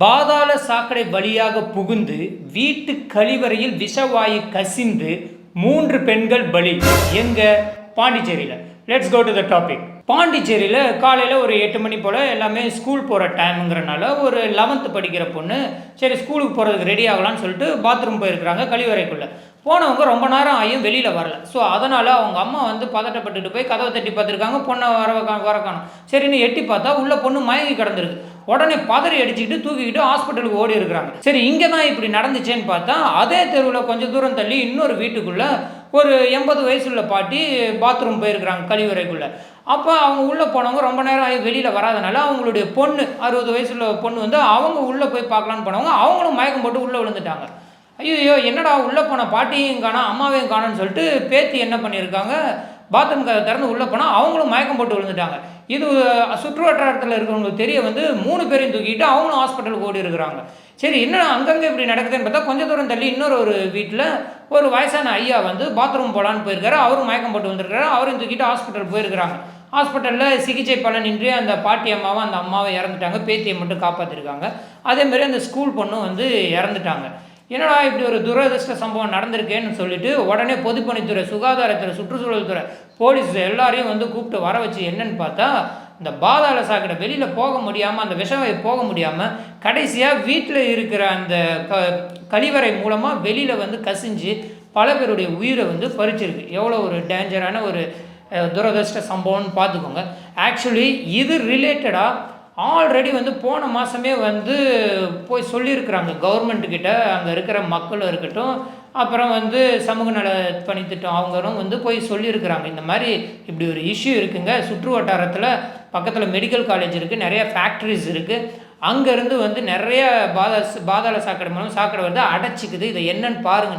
பாதாள சாக்கடை வழியாக புகுந்து வீட்டு கழிவறையில் விஷவாயு கசிந்து மூன்று பெண்கள் பலி. எங்க? பாண்டிச்சேரியில். Let's go to the topic பாண்டிச்சேரியில் காலையில் ஒரு எட்டு மணி போல் எல்லாமே ஸ்கூல் போகிற டைமுங்கிறனால ஒரு லெவன்த்து படிக்கிற பொண்ணு சரி ஸ்கூலுக்கு போகிறதுக்கு ரெடி ஆகலான்னு சொல்லிட்டு பாத்ரூம் போயிருக்கிறாங்க கழிவறைக்குள்ளே. போனவங்க ரொம்ப நேரம் ஆகியும் வெளியில் வரல. ஸோ அதனால் அவங்க அம்மா வந்து பதட்டப்பட்டுட்டு போய் கதவை தட்டி பார்த்துருக்காங்க. பொண்ணை வர கா- வர காணும். சரின்னு எட்டி பார்த்தா உள்ளே பொண்ணு மயங்கி கிடந்திருக்கு. உடனே பதறி அடிச்சுக்கிட்டு தூக்கிக்கிட்டு ஹாஸ்பிட்டலுக்கு ஓடி இருக்கிறாங்க. சரி இங்கே தான் இப்படி நடந்துச்சேன்னு பார்த்தா அதே தெருவில் கொஞ்சம் தூரம் தள்ளி இன்னொரு வீட்டுக்குள்ளே ஒரு எண்பது வயசுள்ள பாட்டி பாத்ரூம் போயிருக்கிறாங்க கழிவறைக்குள்ளே. அப்போ அவங்க உள்ளே போனவங்க ரொம்ப நேரம் ஆகி வெளியில் வராதனால அவங்களுடைய பொண்ணு அறுபது வயசுள்ள பொண்ணு வந்து அவங்க உள்ளே போய் பார்க்கலான்னு போனவங்க அவங்களும் மயக்கம் போட்டு உள்ளே விழுந்துட்டாங்க. ஐயோ என்னடா உள்ளே போன பாட்டியும் காணோம் அம்மாவையும் காணோன்னு சொல்லிட்டு பேத்தி என்ன பண்ணியிருக்காங்க? பாத்ரூம் கதை திறந்து உள்ளே போனால் அவங்களும் மயக்கம் போட்டு விழுந்துட்டாங்க. இது சுற்று வட்டாரத்தில் இருக்கிறவங்களுக்கு தெரிய வந்து மூணு பேரையும் தூக்கிட்டு அவங்களும் ஹாஸ்பிட்டலுக்கு ஓடி இருக்கிறாங்க. சரி என்ன அங்கங்கே இப்படி நடக்குதுன்னு பார்த்தா கொஞ்சம் தூரம் தள்ளி இன்னொரு ஒரு வீட்டில் ஒரு வயசான ஐயா வந்து பாத்ரூம் போகலான்னு போயிருக்காரு. அவரும் மயக்கம் போட்டு வந்திருக்காரு அவரையும் தூக்கிட்டு ஹாஸ்பிட்டல் போயிருக்கிறாங்க. ஹாஸ்பிட்டலில் சிகிச்சை பலனின்றி அந்த பாட்டி அம்மாவும் அந்த அம்மாவை இறந்துட்டாங்க. பேத்தியை மட்டும் காப்பாற்றிருக்காங்க அதேமாரி அந்த ஸ்கூல் பொண்ணும் வந்து இறந்துட்டாங்க. என்னடா இப்படி ஒரு துரதிர்ஷ்ட சம்பவம் நடந்திருக்கேன்னு சொல்லிட்டு உடனே பொதுப்பணித்துறை சுகாதாரத்துறை சுற்றுச்சூழல் துறை போலீஸ் எல்லாரையும் வந்து கூப்பிட்டு வர வச்சு என்னன்னு பார்த்தா இந்த பாதாள சாக்கடை வெளியில் போக முடியாமல் அந்த விஷவை போக முடியாமல் கடைசியாக வீட்டில் இருக்கிற அந்த க கழிவறை மூலமாக வெளியில் வந்து கசிஞ்சு பல பேருடைய உயிரை வந்து பறிச்சிருக்கு. எவ்வளோ ஒரு டேஞ்சரான ஒரு துரதிருஷ்ட சம்பவம்னு பார்த்துக்கோங்க. ஆக்சுவலி இது ரிலேட்டடாக ஆல்ரெடி வந்து போன மாதமே வந்து போய் சொல்லியிருக்கிறாங்க. கவர்மெண்ட்டுக்கிட்ட அங்கே இருக்கிற மக்களும் இருக்கட்டும் அப்புறம் வந்து சமூக நல பணித்திட்டம் அவங்களும் வந்து போய் சொல்லியிருக்கிறாங்க. இந்த மாதிரி இப்படி ஒரு இஷ்யூ இருக்குங்க. சுற்று வட்டாரத்தில் பக்கத்தில் மெடிக்கல் காலேஜ் இருக்குது நிறைய ஃபேக்ட்ரிஸ் இருக்குது அங்கேருந்து வந்து நிறைய பாதா பாதாள சாக்கடை மூலம் சாக்கடை வந்து அடைச்சிக்குது. இதை என்னன்னு பாருங்க.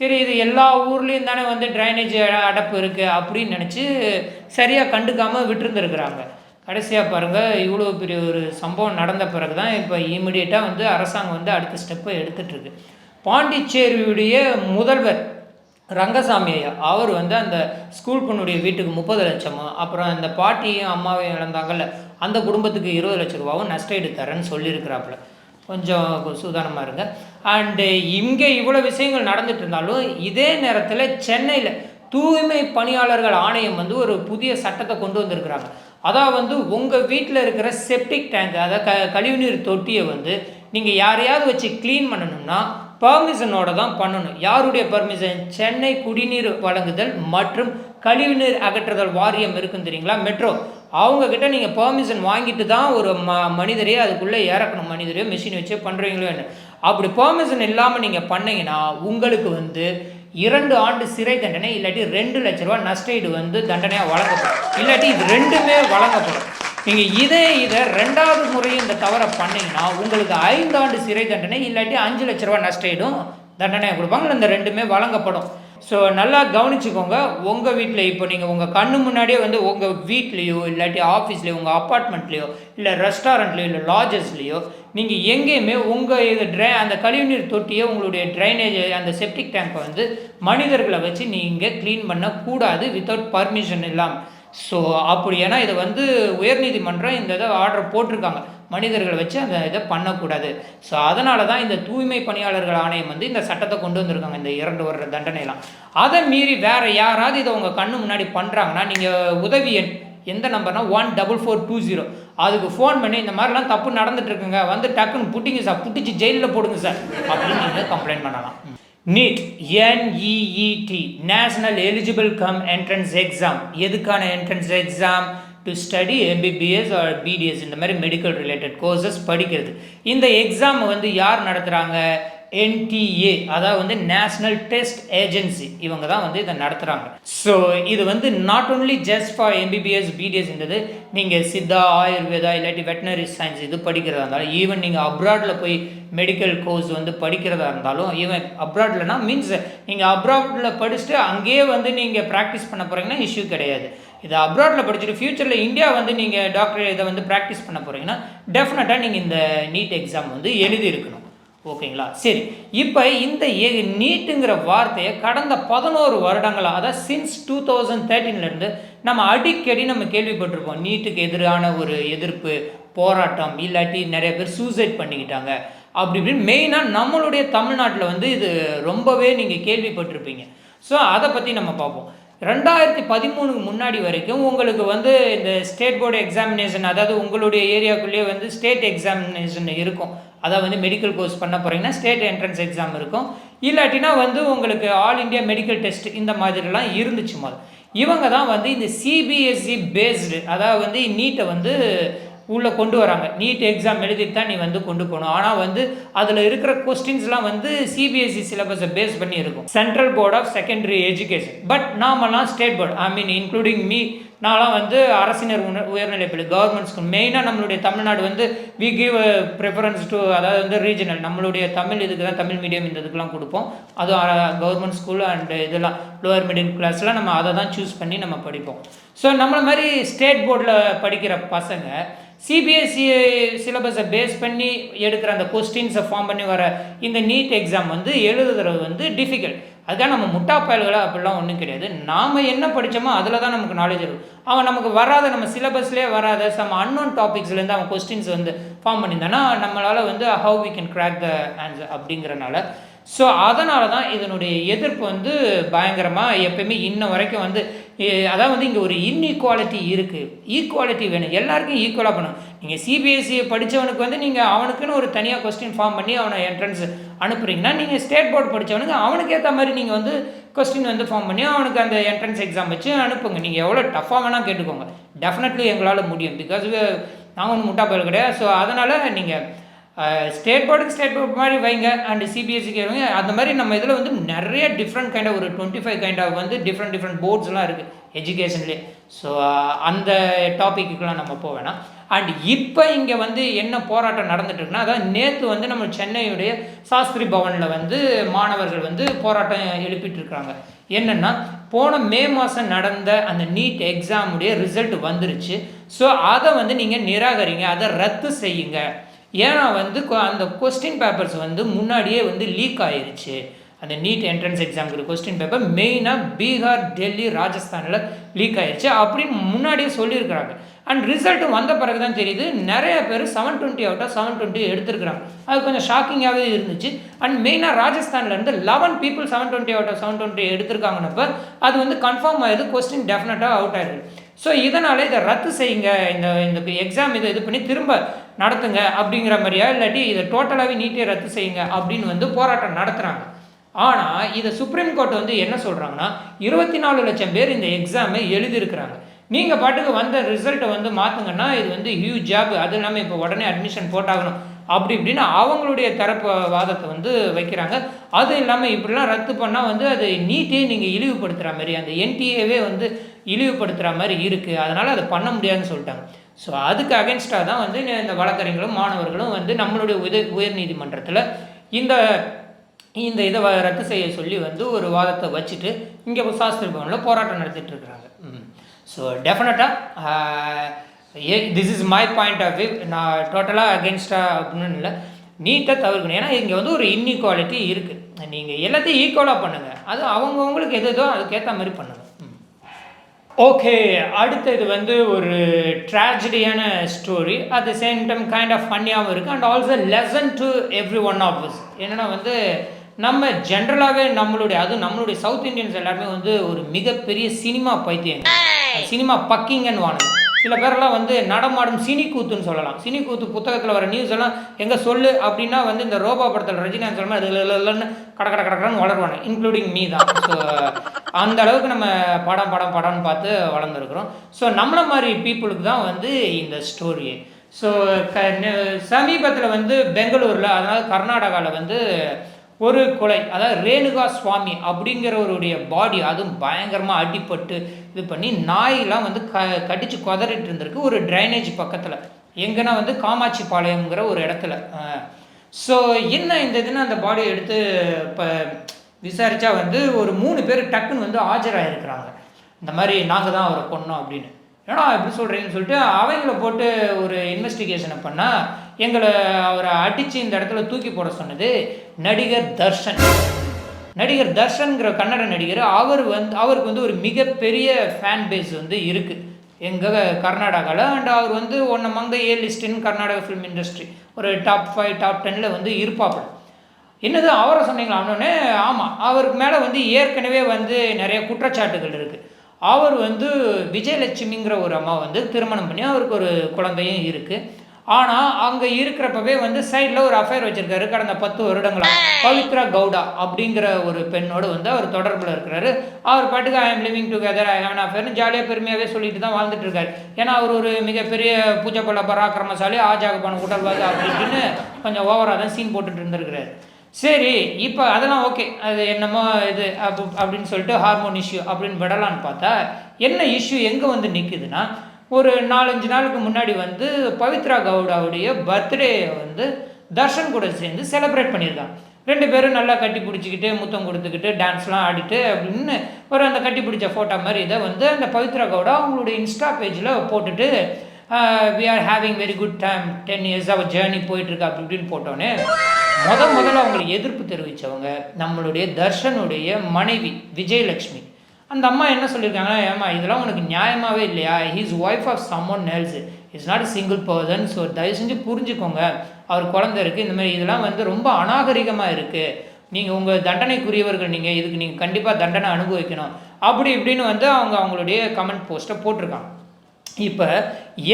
சரி இது எல்லா ஊர்லேயும் தானே வந்து ட்ரைனேஜ் அடப்பு இருக்குது அப்படின்னு நினச்சி சரியாக கண்டுக்காமல் விட்டுருந்துருக்குறாங்க. கடைசியாக பாருங்கள் இவ்வளோ பெரிய ஒரு சம்பவம் நடந்த பிறகு தான் இப்போ இமிடியேட்டாக வந்து அரசாங்கம் வந்து அடுத்த ஸ்டெப்பை எடுத்துகிட்ருக்கு பாண்டிச்சேரியுடைய முதல்வர் ரங்கசாமி ஐயா அவர் வந்து அந்த ஸ்கூல் பொண்ணுடைய வீட்டுக்கு முப்பது லட்சமும் அப்புறம் அந்த பாட்டியும் அம்மாவையும் இழந்தாங்கல்ல அந்த குடும்பத்துக்கு இருபது லட்ச ரூபாவும் நஷ்டம் தரேன்னு சொல்லியிருக்கிறாப்புல. கொஞ்சம் சூதானமாக இருங்க. அண்டு இங்கே இவ்வளோ விஷயங்கள் நடந்துட்டு இருந்தாலும் இதே நேரத்தில் சென்னையில் தூய்மை பணியாளர்கள் ஆணையம் வந்து ஒரு புதிய சட்டத்தை கொண்டு வந்திருக்கிறாங்க. அதான் வந்து உங்கள் வீட்டில் இருக்கிற செப்டிக் டேங்க் அதாவது க கழிவுநீர் தொட்டியை வந்து நீங்கள் யாரையாவது வச்சு க்ளீன் பண்ணணும்னா பர்மிஷனோட தான் பண்ணணும். யாருடைய பர்மிஷன் சென்னை குடிநீர் வழங்குதல் மற்றும் கழிவுநீர் அகற்றுதல் வாரியம் இருக்குன்னு தெரியுங்களா? மெட்ரோ அவங்கக்கிட்ட நீங்கள் பர்மிஷன் வாங்கிட்டு தான் ஒரு ம மனிதரையே அதுக்குள்ளே இறக்கணும். மனிதரையோ மிஷின் வச்சே பண்ணுறீங்களோ என்ன? அப்படி பர்மிஷன் இல்லாமல் நீங்கள் பண்ணீங்கன்னா உங்களுக்கு வந்து இரண்டு ஆண்டு சிறை தண்டனை இல்லாட்டி ரெண்டு லட்ச ரூபா நஷ்டஈடு வந்து தண்டனையாக வழங்கப்படும். இல்லாட்டி இது ரெண்டுமே வழங்கப்படும். நீங்கள் இதே இதை ரெண்டாவது முறையும் இந்த தவறை பண்ணிங்கன்னா உங்களுக்கு ஐந்தாண்டு சிறை தண்டனை இல்லாட்டி அஞ்சு லட்ச ரூபா நஷ்டஈடும் தண்டனையாக கொடுப்பாங்க. இந்த ரெண்டுமே வழங்கப்படும். ஸோ நல்லா கவனிச்சுக்கோங்க. உங்கள் வீட்டில் இப்போ நீங்கள் உங்கள் கண்ணு முன்னாடியே வந்து உங்கள் வீட்லேயோ இல்லாட்டி ஆஃபீஸ்லேயோ உங்கள் அப்பார்ட்மெண்ட்லேயோ இல்லை ரெஸ்டாரண்ட்லேயோ இல்லை லாஜஸ்லேயோ நீங்கள் எங்கேயுமே உங்கள் இது ட்ரை அந்த கழிவுநீர் தொட்டியை உங்களுடைய ட்ரைனேஜ் அந்த செப்டிக் டேங்கை வந்து மனிதர்களை வச்சு நீங்கள் க்ளீன் பண்ணக்கூடாது வித்தவுட் பர்மிஷன் இல்லாமல் ஸோ அப்படி. ஏன்னா இதை வந்து உயர்நீதிமன்றம் இந்த இதை ஆர்டர் போட்டிருக்காங்க. மனிதர்களை வச்சு அந்த இதை பண்ணக்கூடாது. ஸோ அதனால தான் இந்த தூய்மை பணியாளர்கள் ஆணையம் வந்து இந்த சட்டத்தை கொண்டு வந்திருக்காங்க இந்த இரண்டு வருட தண்டனைலாம் அதை மீறி வேற யாராவது இதை உங்கள் கண்ணு முன்னாடி பண்ணுறாங்கன்னா நீங்கள் உதவி எண் எந்த நம்பர்னா one double four two zero. அதுக்கு ஃபோன் பண்ணி இந்த மாதிரிலாம் தப்பு நடந்துட்டு இருக்குங்க வந்து டக்குன்னு புட்டிங்க சார் புட்டிச்சு ஜெயிலில் போடுங்க சார் அப்படின்னு நீங்கள் கம்ப்ளைண்ட் பண்ணலாம். NEET N E E T national eligible cum entrance exam எதுக்கான entrance exam to study MBBS or BDS இந்த மாதிரி மெடிக்கல் ரிலேட்டட் கோர்சஸ் படிக்கிறது. இந்த எக்ஸாம் வந்து யார் நடத்துகிறாங்க என்டிஏ அதாவது வந்து நேஷனல் டெஸ்ட் ஏஜென்சி இவங்க தான் வந்து இதை நடத்துகிறாங்க ஸோ இது வந்து not only just for MBBS பிடிஎஸ்ன்றது நீங்கள் சித்தா ஆயுர்வேதா இல்லாட்டி வெட்டினரி சயின்ஸ் இது படிக்கிறதா இருந்தாலும் ஈவன் நீங்கள் அப்ராடில் போய் மெடிக்கல் கோர்ஸ் வந்து படிக்கிறதா இருந்தாலும் ஈவன் அப்ராட்லனா மீன்ஸ் நீங்கள் அப்ராடில் படிச்சுட்டு அங்கேயே வந்து நீங்கள் ப்ராக்டிஸ் பண்ண போகிறீங்கன்னா இஷ்யூ கிடையாது. இதை அப்ராடில் படிச்சுட்டு ஃப்யூச்சரில் இந்தியா வந்து நீங்கள் டாக்டர் இதை வந்து ப்ராக்டிஸ் பண்ண போகிறீங்கன்னா டெஃபினட்டாக நீங்கள் இந்த நீட் எக்ஸாம் வந்து எழுதி இருக்கணும். ஓகேங்களா? சரி. இப்போ இந்த ஏ- நீட்டுங்கிற வார்த்தையை கடந்த பதினோரு வருடங்களா அதாவது சின்ஸ் டூ தௌசண்ட் தேர்ட்டீன்லேருந்து நம்ம அடிக்கடி நம்ம கேள்விப்பட்டிருப்போம். நீட்டுக்கு எதிரான ஒரு எதிர்ப்பு போராட்டம் இல்லாட்டி நிறைய பேர் சூசைட் பண்ணிக்கிட்டாங்க. அப்படி இப்படின்னு மெயினாக நம்மளுடைய தமிழ்நாட்டில் வந்து இது ரொம்பவே நீங்கள் கேள்விப்பட்டிருப்பீங்க. ஸோ அதை பற்றி நம்ம பார்ப்போம். ரெண்டாயிரத்தி பதிமூணுக்கு முன்னாடி வரைக்கும் உங்களுக்கு வந்து இந்த ஸ்டேட் போர்டு எக்ஸாமினேஷன் அதாவது உங்களுடைய ஏரியாக்குள்ளேயே வந்து ஸ்டேட் எக்ஸாமினேஷன் இருக்கும். அதாவது வந்து மெடிக்கல் கோர்ஸ் பண்ண போகிறீங்கன்னா ஸ்டேட் என்ட்ரன்ஸ் எக்ஸாம் இருக்கும். இல்லாட்டினா வந்து உங்களுக்கு ஆல் இண்டியா மெடிக்கல் டெஸ்ட் இந்த மாதிரிலாம் இருந்துச்சு முதல். இவங்க தான் வந்து இந்த சிபிஎஸ்சி பேஸ்டு அதாவது வந்து நீட்டை வந்து உள்ளே கொண்டு வராங்க. நீட் எக்ஸாம் எழுதிட்டு தான் நீ வந்து கொண்டு போகணும். ஆனால் வந்து அதில் இருக்கிற கொஸ்டின்ஸ்லாம் வந்து சிபிஎஸ்சி சிலபஸை பேஸ் பண்ணி இருக்கும் central board of secondary education but நாமெல்லாம் state board I mean including me நான்லாம் வந்து அரசினர் உணர் உயர்நிலைப்பள்ளி கவர்மெண்ட் ஸ்கூல் மெயினாக நம்மளுடைய தமிழ்நாடு வந்து வி கிவ் ப்ரிஃபரன்ஸ் டு அதாவது வந்து ரீஜனல் நம்மளுடைய தமிழ் இதுக்கு தான் தமிழ் மீடியம் இந்த இதுக்கெலாம் கொடுப்போம். அதுவும் கவர்மெண்ட் ஸ்கூல் அண்ட் இதெல்லாம் லோவர் மிடில் கிளாஸ்லாம் நம்ம அதை தான் சூஸ் பண்ணி நம்ம படிப்போம். ஸோ நம்மளை மாதிரி ஸ்டேட் போர்டில் படிக்கிற பசங்க சிபிஎஸ்சி சிலபஸை பேஸ் பண்ணி எடுக்கிற அந்த கொஸ்டின்ஸை ஃபார்ம் பண்ணி வர இந்த நீட் எக்ஸாம் வந்து எழுதுறது வந்து டிஃபிகல்ட் அதுக்காக நம்ம முட்டா பயல்களை அப்படிலாம் ஒன்றும் கிடையாது. நாம் என்ன படித்தோமோ அதில் தான் நமக்கு நாலேஜ் இருக்கும். அவன் நமக்கு வராத நம்ம சிலபஸ்லேயே வராத சம் அன்னோன் டாபிக்ஸ்லேருந்து அவன் கொஸ்டின்ஸ் வந்து ஃபார்ம் பண்ணியிருந்தானா நம்மளால் வந்து how we can crack the answer அப்படிங்கிறனால. ஸோ அதனால தான் இதனுடைய எதிர்ப்பு வந்து பயங்கரமாக எப்பயுமே இன்ன வரைக்கும் வந்து அதான் வந்து இங்கே ஒரு இன்இக்வாலிட்டி இருக்குது ஈக்குவாலிட்டி வேணும். எல்லாருக்கும் ஈக்குவலாக பண்ணணும். நீங்கள் சிபிஎஸ்சி படித்தவனுக்கு வந்து நீங்கள் அவனுக்குன்னு ஒரு தனியாக கொஸ்டின் ஃபார்ம் பண்ணி அவனை என்ட்ரன்ஸ் அனுப்புகிறீங்கன்னா நீங்கள் ஸ்டேட் போர்டு படித்தவனுக்கு அவனுக்கு ஏற்ற மாதிரி நீங்கள் வந்து கொஸ்டின் வந்து ஃபார்ம் பண்ணி அவனுக்கு அந்த என்ட்ரன்ஸ் எக்ஸாம் வச்சு அனுப்புங்க. நீங்கள் எவ்வளோ டஃப்பாக வேணால் கேட்டுக்கோங்க. டெஃபினெட்லி எங்களால் முடியும். பிகாஸ் நாங்கள் ஒன்றும் முட்டா பயல் கிடையாது. ஸோ அதனால் நீங்கள் ஸ்டேட் போர்டுக்கு ஸ்டேட் போர்டு மாதிரி வைங்க. அண்ட் சிபிஎஸ்சிக்கு வைங்க. அந்த மாதிரி நம்ம இதில் வந்து நிறைய டிஃப்ரெண்ட் கைண்ட் ஒரு டுவெண்ட்டி ஃபைவ் கைண்ட் ஆஃப் வந்து டிஃப்ரெண்ட் டிஃப்ரெண்ட் போர்ட்ஸ்லாம் இருக்குது எஜுகேஷன்லேயே ஸோ அந்த டாப்பிக்குலாம் நம்ம போக வேணாம். அண்ட் இப்போ இங்கே வந்து என்ன போராட்டம் நடந்துட்டுருக்குன்னா அதாவது நேற்று வந்து நம்ம சென்னையுடைய சாஸ்திரி பவனில் வந்து மாணவர்கள் வந்து போராட்டம் எழுப்பிட்டு இருக்காங்க என்னென்னா போன மே மாதம் நடந்த அந்த நீட் எக்ஸாமுடைய ரிசல்ட் வந்துருச்சு. ஸோ அதை வந்து நீங்கள் நிராகரிங்க அதை ரத்து செய்யுங்க. ஏன்னா வந்து அந்த கொஸ்டின் பேப்பர்ஸ் வந்து முன்னாடியே வந்து லீக் ஆயிருச்சு. அந்த நீட் என்ட்ரன்ஸ் எக்ஸாமுக்கு கொஸ்டின் பேப்பர் மெயினாக பீகார் டெல்லி ராஜஸ்தானில் லீக் ஆயிடுச்சு அப்படின்னு முன்னாடியே சொல்லியிருக்கிறாங்க. அண்ட் ரிசல்ட்டும் வந்த பிறகு தான் தெரியுது நிறைய பேர் seven twenty out of seven twenty எடுத்துருக்குறாங்க. அது கொஞ்சம் ஷாக்கிங்காகவே இருந்துச்சு. அண்ட் மெயினாக ராஜஸ்தான்லேருந்து eleven people seven twenty out of seven twenty எடுத்திருக்காங்கன்னப்ப அது வந்து கன்ஃபார்ம் ஆயிடுது கொஸ்டின் டெஃபினட்டாக அவுட் ஆயிருக்கு ஸோ இதனால் இதை ரத்து செய்யுங்க இந்த இந்த எக்ஸாம் இதை இது பண்ணி திரும்ப நடத்துங்க அப்படிங்கிற மாதிரியா இல்லாட்டி இதை டோட்டலாகவே நீட்டே ரத்து செய்யுங்க அப்படின்னு வந்து போராட்டம் நடத்துகிறாங்க ஆனால் இதை சுப்ரீம் கோர்ட் வந்து என்ன சொல்கிறாங்கன்னா இருபத்தி நாலு லட்சம் பேர் இந்த எக்ஸாமை எழுதியிருக்கிறாங்க. நீங்கள் பாட்டுக்கு வந்த ரிசல்ட்டை வந்து மாற்றுங்கன்னா இது வந்து ஹியூஜ் ஜாப் அது இல்லாமல் இப்போ உடனே அட்மிஷன் போட்டாகணும். அப்படி இப்படின்னு அவங்களுடைய தரப்பு வாதத்தை வந்து வைக்கிறாங்க. அது இல்லாமல் இப்படிலாம் ரத்து பண்ணால் வந்து அது நீட்டே நீங்கள் இழிவுபடுத்துகிற மாதிரி அந்த என்டிஏவே வந்து இழிவுபடுத்துகிற மாதிரி இருக்குது அதனால் அதை பண்ண முடியாதுன்னு சொல்லிட்டாங்க. ஸோ அதுக்கு அகென்ஸ்டாக தான் வந்து இந்த வழக்கறிஞர்களும் மாணவர்களும் வந்து நம்மளுடைய உத உயர்நீதிமன்றத்தில் இந்த இந்த இதை ரத்து செய்ய சொல்லி வந்து ஒரு வாதத்தை வச்சுட்டு இங்கே சாஸ்திரி பவனில் போராட்டம் நடத்திட்டு இருக்கிறாங்க. ஸோ டெஃபினட்டாக ஏ this is my point of view நான் டோட்டலாக அகேன்ஸ்டாக அப்படின்னு இல்லை. நீட்டாக தவிர்க்கணும். ஏன்னா இங்கே வந்து ஒரு இன்இக்வாலிட்டி இருக்குது நீங்கள் எல்லாத்தையும் ஈக்குவலாக பண்ணுங்கள் அது அவங்கவுங்களுக்கு எது எதோ அதுக்கேற்ற மாதிரி பண்ணுங்கள் ஓகே அடுத்தது வந்து ஒரு ட்ராஜடியான story at the same time kind of ஃபன்னியாகவும் இருக்குது and also lesson to everyone of us என்னென்னா வந்து நம்ம ஜென்ரலாகவே நம்மளுடைய அதுவும் நம்மளுடைய சவுத் இந்தியன்ஸ் எல்லாருமே வந்து ஒரு மிகப்பெரிய சினிமா பைத்தியம் சினிமா பக்கிங்கன்னு வாங்க சில பேரெல்லாம் வந்து நடமாடும் சினி கூத்துன்னு சொல்லலாம். சினி கூத்து புத்தகத்தில் வர நியூஸ் எல்லாம் எங்கே சொல்லு அப்படின்னா வந்து இந்த ரோபா படத்தில் ரஜினிகாந்த் சொல்லுமா அது இல்லைன்னு கட கட கடக்கடன்னு வளருவாங்க இன்க்ளூடிங் மீ தான். ஸோ அந்த அளவுக்கு நம்ம படம் படம் படம்னு பார்த்து வளர்ந்துருக்குறோம். ஸோ நம்மளை மாதிரி பீப்புளுக்கு தான் வந்து இந்த ஸ்டோரி ஸோ க சமீபத்தில் வந்து பெங்களூரில் அதாவது கர்நாடகாவில் வந்து ஒரு கொலை அதாவது ரேணுகா சுவாமி அப்படிங்கிறவருடைய பாடி அதுவும் பயங்கரமாக அடிப்பட்டு இது பண்ணி நாயெலாம் வந்து க கடித்து கொதறிட்டு இருந்திருக்கு ஒரு ட்ரைனேஜ் பக்கத்தில். எங்கன்னா வந்து காமாட்சி பாளையம்ங்கிற ஒரு இடத்துல. ஸோ என்ன இந்த இதுன்னு அந்த பாடியை எடுத்து இப்போ விசாரித்தா வந்து ஒரு மூணு பேர் டக்குன்னு வந்து ஆஜராகிருக்கிறாங்க இந்த மாதிரி நாங்கள் தான் அவரை கொன்னோம் அப்படின்னு. ஏன்னா எப்படி சொல்கிறீங்கன்னு சொல்லிட்டு அவங்கள போட்டு ஒரு இன்வெஸ்டிகேஷனை பண்ணால் எங்களை அவரை அடித்து இந்த இடத்துல தூக்கி போட சொன்னது நடிகர் தர்ஷன். நடிகர் தர்ஷன்கிற கன்னட நடிகர் அவர் வந்து அவருக்கு வந்து ஒரு மிகப்பெரிய ஃபேன் பேஸ் வந்து இருக்குது எங்கள் கர்நாடகாவில் அண்ட் அவர் வந்து one among the A list in Karnataka film industry ஒரு டாப் ஃபைவ் டாப் டென்னில் வந்து இருப்பாப்பில். என்னது அவரை சொன்னீங்களா? அவனே ஆமாம் அவருக்கு மேலே வந்து ஏற்கனவே வந்து நிறைய குற்றச்சாட்டுகள் இருக்குது அவர் வந்து விஜயலட்சுமிங்கிற ஒரு அம்மா வந்து திருமணம் பண்ணி அவருக்கு ஒரு குழந்தையும் இருக்குது ஆனால் அங்கே இருக்கிறப்பவே வந்து சைடில் ஒரு அஃபேர் வச்சுருக்காரு. கடந்த பத்து வருடங்களா? பவித்ரா கவுடா அப்படிங்கிற ஒரு பெண்ணோடு வந்து அவர் தொடர்பில் இருக்கிறாரு. அவர் பாட்டுக்கு I am living together I have an அஃபேர்னு ஜாலியாக பெருமையாகவே சொல்லிட்டு தான் வாழ்ந்துட்டு இருக்காரு. ஏன்னா அவர் ஒரு மிகப்பெரிய பூஜை பல பராக்கிரமசாலி ஆஜாகபான உடல்வாதி அப்படி இப்படின்னு கொஞ்சம் ஓவராக தான் சீன் போட்டுட்டு இருந்திருக்கிறாரு. சரி இப்போ அதெல்லாம் ஓகே அது என்னமோ இது அப் அப்படின்னு சொல்லிட்டு ஹார்மோன் இஷ்யூ அப்படின்னு விடலான்னு பார்த்தா என்ன இஷ்யூ எங்கே வந்து நிற்குதுன்னா ஒரு நாலஞ்சு நாளுக்கு முன்னாடி வந்து பவித்ரா கவுடாவுடைய பர்த்டே வந்து தர்ஷன் கூட சேர்ந்து செலிப்ரேட் பண்ணியிருக்காங்க ரெண்டு பேரும் நல்லா கட்டி பிடிச்சிக்கிட்டு முத்தம் கொடுத்துக்கிட்டு டான்ஸ்லாம் ஆடிட்டு அப்படின்னு ஒரு அந்த கட்டி பிடிச்ச ஃபோட்டோ மாதிரி இதை வந்து அந்த பவித்ரா கவுடா அவங்களுடைய இன்ஸ்டா பேஜில் போட்டுட்டு we are having very good time ten years our journey போயிட்டுருக்கு அப்படி இப்படின்னு போட்டோன்னே முத முதல்ல அவங்களுக்கு எதிர்ப்பு தெரிவித்தவங்க நம்மளுடைய தர்ஷனுடைய மனைவி விஜயலட்சுமி. அந்த அம்மா என்ன சொல்லியிருக்காங்கன்னா ஏமா இதெல்லாம் உனக்கு நியாயமாகவே இல்லையா? His wife of someone else is not single person so தயவு செஞ்சு புரிஞ்சுக்கோங்க. அவர் குழந்தை இருக்குது இந்த மாதிரி இதெல்லாம் வந்து ரொம்ப அநாகரிகமாக இருக்குது நீங்கள் உங்கள் தண்டனைக்குரியவர்கள் நீங்கள் இதுக்கு நீங்கள் கண்டிப்பாக தண்டனை அனுபவிக்கணும். அப்படி இப்படின்னு வந்து அவங்க அவங்களுடைய கமெண்ட் போஸ்ட்டை போட்டிருக்காங்க. இப்போ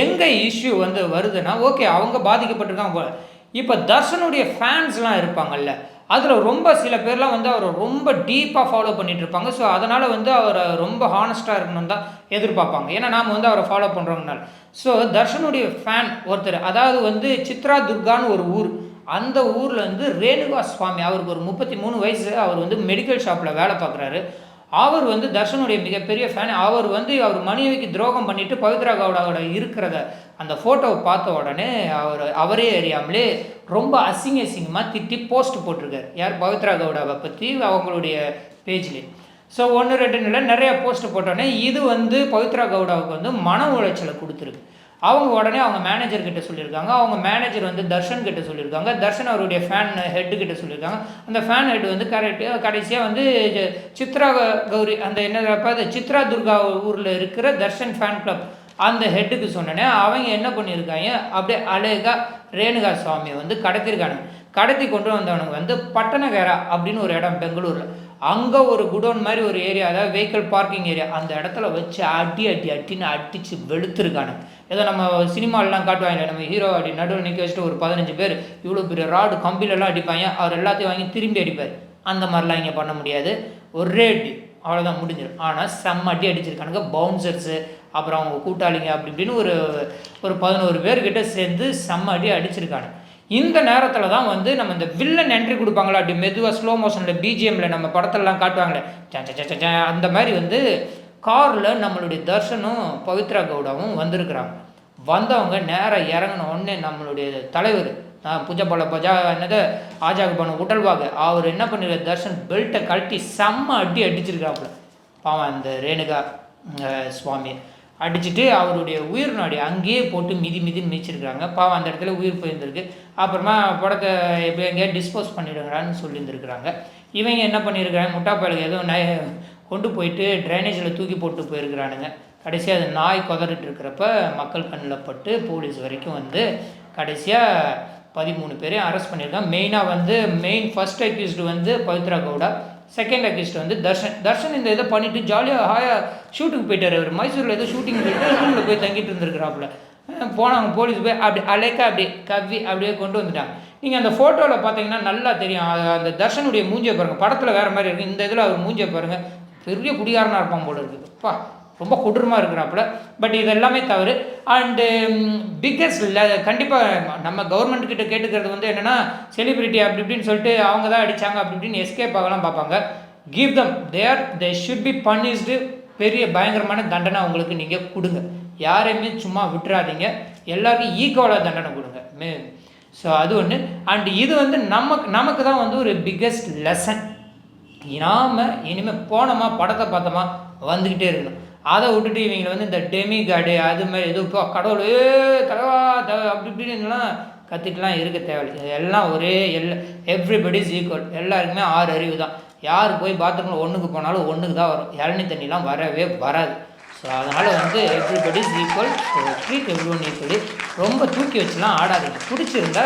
எங்கே இஷ்யூ வந்து வருதுன்னா ஓகே அவங்க பாதிக்கப்பட்டிருக்காங்க இப்போ தர்ஷனுடைய ஃபேன்ஸ்லாம் இருப்பாங்கல்ல அதில் ரொம்ப சில பேர்லாம் வந்து அவரை ரொம்ப டீப்பாக ஃபாலோ பண்ணிட்டு இருப்பாங்க ஸோ அதனால் வந்து அவரை ரொம்ப ஹானஸ்ட்டாக இருக்கணும் தான் எதிர்பார்ப்பாங்க. ஏன்னா நாம் வந்து அவரை ஃபாலோ பண்ணுறவங்கனால ஸோ தர்ஷனுடைய ஃபேன் ஒருத்தர் அதாவது வந்து சித்ரா துர்கான்னு ஒரு ஊர். அந்த ஊரில் வந்து ரேணுகா சுவாமி அவருக்கு ஒரு முப்பத்தி மூணு வயசு அவர் வந்து மெடிக்கல் ஷாப்பில் வேலை பார்க்குறாரு. அவர் வந்து தர்ஷனுடைய மிகப்பெரிய ஃபேன் அவர் வந்து அவர் மனைவிக்கு துரோகம் பண்ணிட்டு பவித்ரா கவுடாவோட இருக்கிறத அந்த ஃபோட்டோவை பார்த்த உடனே அவர் அவரே அறியாமலே ரொம்ப அசிங்க அசிங்கமாக திட்டி போஸ்ட் போட்டிருக்காரு. யார்? பவித்ரா கவுடாவை பற்றி அவங்களுடைய பேஜ்லேயே. ஸோ ஒன்று ரெண்டு இல்லை நிறைய போஸ்ட் போட்டோடனே இது வந்து பவித்ரா கவுடாவுக்கு வந்து மன உளைச்சலை கொடுத்துருக்கு. அவங்க உடனே அவங்க மேனேஜர் கிட்ட சொல்லியிருக்காங்க. அவங்க மேனேஜர் வந்து தர்ஷன் கிட்ட சொல்லியிருக்காங்க. தர்ஷன் அவருடைய ஃபேன் ஹெட்டு கிட்ட சொல்லியிருக்காங்க. அந்த ஃபேன் ஹெட் வந்து கரெக்ட் கடைசியாக வந்து சித்ரா கௌரி அந்த என்ன சித்ரா துர்கா ஊரில் இருக்கிற தர்ஷன் ஃபேன் கிளப் அந்த ஹெட்டுக்கு சொன்னோன்னே அவங்க என்ன பண்ணியிருக்காங்க? அப்படியே அழகா ரேணுகா சுவாமியை வந்து கடத்திருக்கானுங்க கடத்தி கொண்டு வந்தவனுக்கு வந்து பட்டணகேரா அப்படின்னு ஒரு இடம் பெங்களூரில். அங்கே ஒரு குடோன் மாதிரி ஒரு ஏரியா அதாவது வெஹிக்கிள் பார்க்கிங் ஏரியா அந்த இடத்துல வச்சு அடி அடி அடின்னு அடித்து வெளுத்துருக்கானுங்க ஏதோ நம்ம சினிமாலெலாம் காட்டுவாங்க நம்ம ஹீரோ அடி நடுவில் நிற்க வச்சுட்டு ஒரு பதினஞ்சு பேர் இவ்வளோ பெரிய ராடு கம்பிலெல்லாம் அடிப்பாங்க அவர் எல்லாத்தையும் வாங்கி திரும்பி அடிப்பார். அந்த மாதிரிலாம் இங்கே பண்ண முடியாது. ஒரே அடி அவ்வளோதான் முடிஞ்சிடும். ஆனால் செம்ம அடி அடிச்சிருக்கானுங்க பவுன்சர்ஸு அப்புறம் அவங்க கூட்டாளிங்க அப்படி இப்படின்னு ஒரு ஒரு பதினோரு பேர்கிட்ட சேர்ந்து செம்ம அடி அடிச்சிருக்கானுங்க இந்த நேரத்தில் தான் வந்து நம்ம இந்த வில்லன் என்ட்ரி கொடுப்பாங்களா அப்படி மெதுவாக ஸ்லோ மோஷனில் பிஜிஎம்மில் நம்ம படத்திலலாம் காட்டுவாங்களே ச ச, ச, அந்த மாதிரி வந்து காரில் நம்மளுடைய தர்ஷனும் பவித்ரா கவுடாவும் வந்திருக்கிறாங்க. வந்தவங்க நேராக இறங்கின உடனே நம்மளுடைய தலைவர் புஜப்பல பஜா என்னது ஆஜாக்கு பண்ண உடல்வாக அவர் என்ன பண்ணிருக்க தர்ஷன் பெல்ட்டை கழட்டி செம்ம அடி அடிச்சிருக்காப்புல பாவம் அந்த ரேணுகா சுவாமி. அடிச்சுட்டு அவருடைய உயிர் நாடி அங்கேயே போட்டு மிதி மிதின்னு மிதிச்சிருக்கிறாங்க. பாவம் அந்த இடத்துல உயிர் போயிருந்திருக்கு. அப்புறமா படத்தை எப்படி எங்கேயா டிஸ்போஸ் பண்ணிடுங்கடான்னு சொல்லியிருந்துருக்குறாங்க. இவங்க என்ன பண்ணியிருக்காங்க முட்டாப்பாளுக்கு ஏதோ நய கொண்டு போயிட்டு ட்ரைனேஜில் தூக்கி போட்டு போயிருக்கிறானுங்க. கடைசியாக அது நாய் கொதறிட்டு இருக்கிறப்ப மக்கள் கண்ணில் பட்டு போலீஸ் வரைக்கும் வந்து கடைசியாக பதிமூணு பேரையும் அரெஸ்ட் பண்ணியிருக்காங்க. மெயினாக வந்து மெயின் ஃபர்ஸ்ட் அக்யூஸ்டு வந்து பவித்ரா கவுடா. செகண்ட் அக்யூஸ்டு வந்து தர்ஷன். தர்ஷன் இந்த இதை பண்ணிவிட்டு ஜாலியாக ஹாயாக ஷூட்டிங் போயிட்டார் அவர் மைசூரில் ஏதோ ஷூட்டிங் போயிட்டு ரூமில் போய் தங்கிட்டு இருந்திருக்கிறாப்புல. போனாங்க போலீஸ் போய் அப்படி அலைக்க அப்படியே கவ்வி அப்படியே கொண்டு வந்துட்டாங்க. நீங்கள் அந்த ஃபோட்டோவில் பார்த்தீங்கன்னா நல்லா தெரியும். அந்த தர்ஷனுடைய மூஞ்சியை பாருங்கள் படத்தில் வேறு மாதிரி இருக்குது இந்த இதில் அவர் மூஞ்சியை பாருங்கள் பெரிய குடிகாரனாக இருப்பான் போல இருக்குது அப்பா. ரொம்ப கொடூரமாக இருக்கிறாப்புல. பட் இது எல்லாமே தவறு அண்டு பிக்கஸ்ட் um, கண்டிப்பாக நம்ம கவர்மெண்ட் கிட்ட கேட்டுக்கிறது வந்து என்னென்னா செலிபிரிட்டி அப்படி இப்படின்னு சொல்லிட்டு அவங்க தான் அடித்தாங்க அப்படி இப்படின்னு எஸ்கேப் ஆகலாம் பார்ப்பாங்க. Give them their they should be punished பெரிய பயங்கரமான தண்டனை அவங்களுக்கு நீங்கள் கொடுங்க. யாரையுமே சும்மா விட்டுறாதீங்க. எல்லாருக்கும் ஈக்குவலாக தண்டனை கொடுங்க. மே ஸோ அது ஒன்று அண்ட் இது வந்து நமக்கு நமக்கு தான் வந்து ஒரு பிக்கஸ்ட் லெசன் நாம் இனிமேல் போனோமா படத்தை பார்த்தோமா வந்துக்கிட்டே இருக்கணும். அதை விட்டுட்டு இவங்களை வந்து இந்த டெமி காடு அது மாதிரி எதுவும் இப்போ கடவுள் ஏ தலைவா த- அப்படி இப்படின்னுலாம் கத்திட்டுலாம் இருக்க தேவையில்லை. எல்லாம் ஒரே எல்லா எவ்ரிபடி இஸ் ஈக்குவல் எல்லாருக்குமே ஆறு அறிவு தான். யார் போய் பாத்ரூமில் ஒன்றுக்கு போனாலும் ஒன்றுக்கு தான் வரும். இளநி தண்ணிலாம் வரவே வராது. ஸோ அதனால் வந்து everybody is equal so treat everyone equally ரொம்ப தூக்கி வச்சுலாம் ஆடாதீங்க. பிடிச்சிருந்தா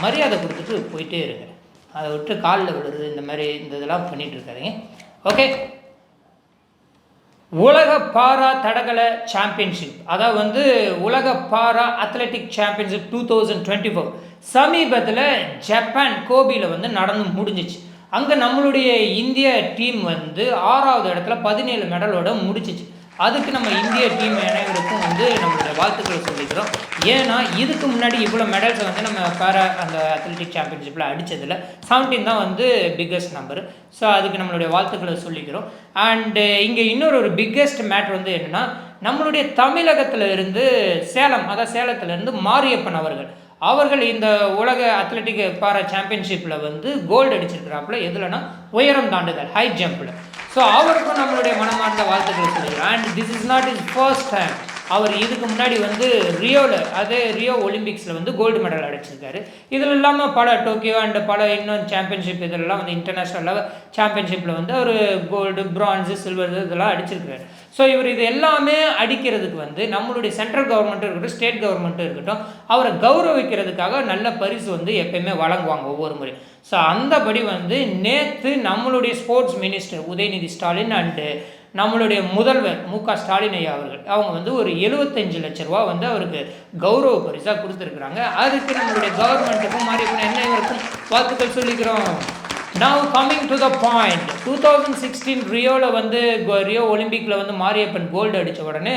மரியாதை கொடுத்துட்டு போயிட்டே இருங்க. அதை விட்டு காலில் விழுறது இந்த மாதிரி இந்த இதெல்லாம் பண்ணிகிட்டு இருக்காதிங்க. ஓகே உலக பாரா தடகள சாம்பியன்ஷிப் அதாவது வந்து உலக para athletic championship two thousand twenty four சமீபத்தில் ஜப்பான் கோபியில் வந்து நடந்து முடிஞ்சிச்சு. அங்கே நம்மளுடைய இந்திய டீம் வந்து ஆறாவது இடத்துல பதினேழு மெடலோட முடிச்சிச்சு. அதுக்கு நம்ம இந்திய டீம் அனைவருக்கும் வந்து நம்மளுடைய வாழ்த்துக்களை சொல்லிக்கிறோம். ஏன்னா இதுக்கு முன்னாடி இவ்வளோ மெடல்ஸை வந்து நம்ம பேரா அந்த அத்லெட்டிக் சாம்பியன்ஷிப்பில் அடித்ததில் செவன்டீன் தான் வந்து பிக்கஸ்ட் நம்பர் ஸோ அதுக்கு நம்மளுடைய வாழ்த்துக்களை சொல்லிக்கிறோம். அண்டு இங்கே இன்னொரு ஒரு பிக்கஸ்ட் மேட்ரு வந்து என்னென்னா நம்மளுடைய தமிழகத்தில் இருந்து சேலம் அதாவது சேலத்தில் இருந்து மாரியப்பன் அவர்கள். அவர்கள் இந்த உலக அத்லெட்டிக் பாரா சாம்பியன்ஷிப்பில் வந்து கோல்டு அடிச்சிருக்கிறாப்புல. எதுலனா உயரம் தாண்டுதல் ஹை ஜம்பில் ஸோ அவருக்கும் நம்மளுடைய மனமார்ந்த வாழ்த்துக்களை சொல்லிக்கிறோம் and this is not is first time அவர் இதுக்கு முன்னாடி வந்து ரியோவில் அதே ரியோ ஒலிம்பிக்ஸில் வந்து கோல்டு மெடல் அடிச்சிருக்காரு. இதில் இல்லாமல் பல டோக்கியோ அண்ட் பல இன்னும் சாம்பியன்ஷிப் இதெல்லாம் வந்து இன்டர்நேஷ்னல் லெவல் சாம்பியன்ஷிப்பில் வந்து அவர் கோல்டு பிரான்ஸு சில்வர் இதெல்லாம் அடிச்சிருக்காரு. ஸோ இவர் இது எல்லாமே அடிக்கிறதுக்கு வந்து நம்மளுடைய சென்ட்ரல் கவர்மெண்ட்டும் இருக்கட்டும் ஸ்டேட் கவர்மெண்ட்டும் இருக்கட்டும் அவரை கௌரவிக்கிறதுக்காக நல்ல பரிசு வந்து எப்பயுமே வழங்குவாங்க ஒவ்வொரு முறையும். ஸோ அந்தபடி வந்து நேற்று நம்மளுடைய sports minister Udhayanidhi Stalin and நம்மளுடைய முதல்வர் மு க ஸ்டாலின் ஐயா அவர்கள். அவங்க வந்து ஒரு எழுபத்தஞ்சு லட்ச ரூபா வந்து அவருக்கு கௌரவ பரிசாக கொடுத்துருக்குறாங்க. அதுக்கு நம்மளுடைய கவர்மெண்ட்டுக்கும் மாரியப்பன் என்னைவருக்கும் வாழ்த்துக்கள் சொல்லிக்கிறோம்? Now coming to the point two thousand sixteen ரியோவில் வந்து ரியோ ஒலிம்பிக்கில் வந்து மாரியப்பன் கோல்டு அடித்த உடனே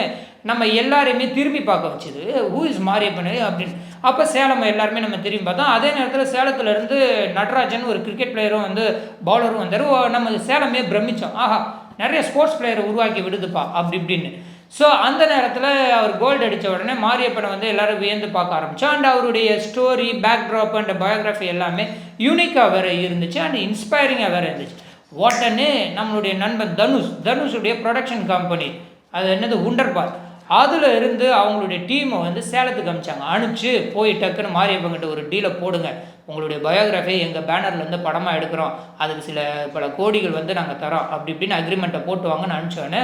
நம்ம எல்லாரையுமே திரும்பி பார்க்க வச்சுது. ஹூ இஸ் மாரியப்பன் அப்படின்னு. அப்போ சேலம் எல்லாருமே நம்ம திரும்பி பார்த்தோம். அதே நேரத்தில் சேலத்துலேருந்து நடராஜன் ஒரு கிரிக்கெட் பிளேயரும் வந்து பவுலரும் வந்தார். நம்ம சேலமே பிரமித்தோம் ஆஹா நிறைய ஸ்போர்ட்ஸ் பிளேயரை உருவாக்கி விடுதுப்பா அப்படி இப்படின்னு. ஸோ அந்த நேரத்தில் அவர் கோல்டு அடித்த உடனே மாரியப்பனை வந்து எல்லோரும் வியந்து பார்க்க ஆரம்பித்தோம் அண்ட் அவருடைய ஸ்டோரி பேக்ட்ராப் அண்ட் பயோகிராஃபி எல்லாமே யூனிக்காக வேறு இருந்துச்சு அண்ட் இன்ஸ்பைரிங்காக வேறு இருந்துச்சு. உடனே நம்மளுடைய நண்பன் தனுஷ். தனுஷுடைய ப்ரொடக்ஷன் கம்பெனி அது என்னது உண்டர்பார் அதில் இருந்து அவங்களுடைய டீமை வந்து சேலத்துக்கு அமிச்சாங்க. அனுப்பிச்சு போய் டக்குன்னு மாரியப்பங்கிட்ட ஒரு டீலை போடுங்க. உங்களுடைய பயோகிராஃபி எங்கள் பேனர்லேருந்து படமாக எடுக்கிறோம். அதுக்கு சில பல கோடிகள் வந்து நாங்கள் தரோம். அப்படி இப்படின்னு அக்ரிமெண்ட்டை போட்டு வாங்கன்னு அனுப்பிச்சோன்னே